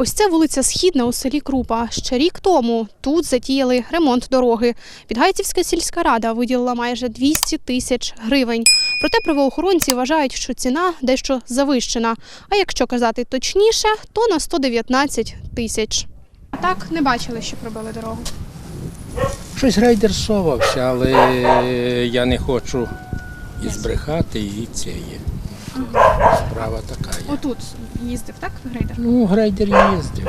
Ось це вулиця Східна у селі Крупа. Ще рік тому тут затіяли ремонт дороги. Підгайцівська сільська рада виділила майже 200 тисяч гривень. Проте правоохоронці вважають, що ціна дещо завищена. А якщо казати точніше, то на 119 тисяч. А так не бачили, що пробили дорогу. Щось грейдер совався, але я не хочу і збрехати, і це є. Справа така є. Отут їздив, так, грейдер? Ну, грейдер їздив.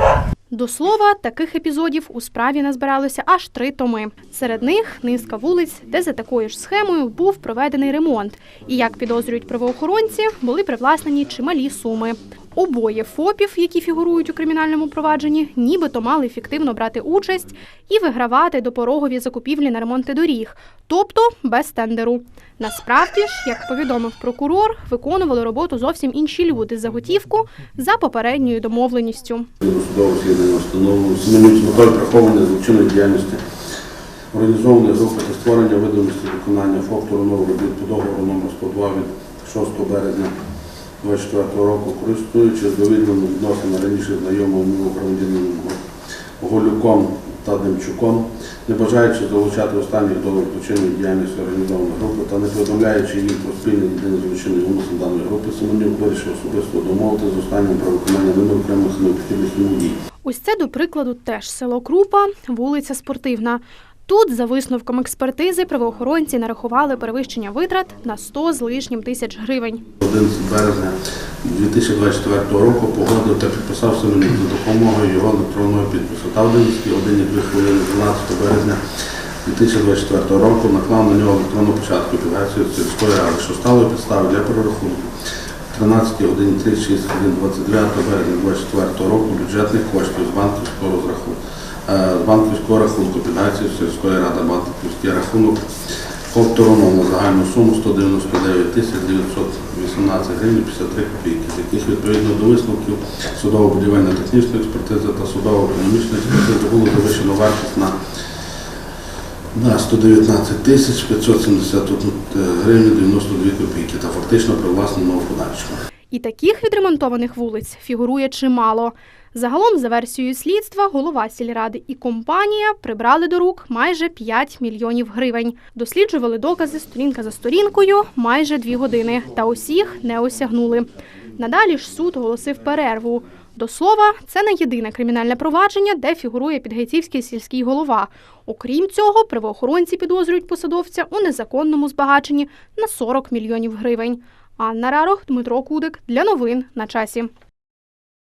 До слова, таких епізодів у справі назбиралося аж три томи. Серед них низка вулиць, де за такою ж схемою був проведений ремонт. І як підозрюють правоохоронці, були привласнені чималі суми. Обоє ФОПів, які фігурують у кримінальному провадженні, нібито мали фіктивно брати участь і вигравати допорогові закупівлі на ремонти доріг, тобто без тендеру. Насправді ж, як повідомив прокурор, виконували роботу зовсім інші люди за готівку за попередньою домовленістю. Досудове розслідування встановлено Семенюк з метою приховування злочинної діяльності, організованої групи та створення видимості виконання Туронового робіт по договору номер 102 від 6 березня 24 року, користуючись довільними відносинами раніше знайомими громадянином Голюком та Демчуком, не бажаючи залучати останніх до злочинної діяльності організованої групи та не повідомляючи їм про спільний єдиний злочинний умисел даної групи, Семенюк вирішив особисто домовити з останнім про виконання ними окремих необхідних дій. Ось це, до прикладу, теж село Крупа, вулиця Спортивна. Тут, за висновком експертизи, правоохоронці нарахували перевищення витрат на 100 з лишнім тисяч гривень. 11 березня 2024 року погодив та підписав Семенюк за допомогою його електронного підпису. Та в 11 годині 2 хвилини 12 березня 2024 року наклав на нього електронну початку підгацію сільської ради, що стало підставою для перерахунку. 13 годині 36 хвилин 29 березня 2024 року бюджетних коштів з банківського розрахунку. Е, банківського рахунку підгацію сільської ради банківський рахунок повторно загальну суму 199 тисяч 918 гривень 53 копійки, з яких відповідно до висновків судово-будівельно-технічної експертизи та судово-економічної експертизи було завищено вартість на на 119 тисяч 571 гривень 92 копійки та фактично привласнено в подальшому. І таких відремонтованих вулиць фігурує чимало. Загалом, за версією слідства, голова сільради і компанія прибрали до рук майже 5 мільйонів гривень. Досліджували докази сторінка за сторінкою майже дві години, та усіх не осягнули. Надалі ж суд оголосив перерву. До слова, це не єдине кримінальне провадження, де фігурує підгайцівський сільський голова. Окрім цього, правоохоронці підозрюють посадовця у незаконному збагаченні на 40 мільйонів гривень. Анна Рарох, Дмитро Кудик для новин на часі.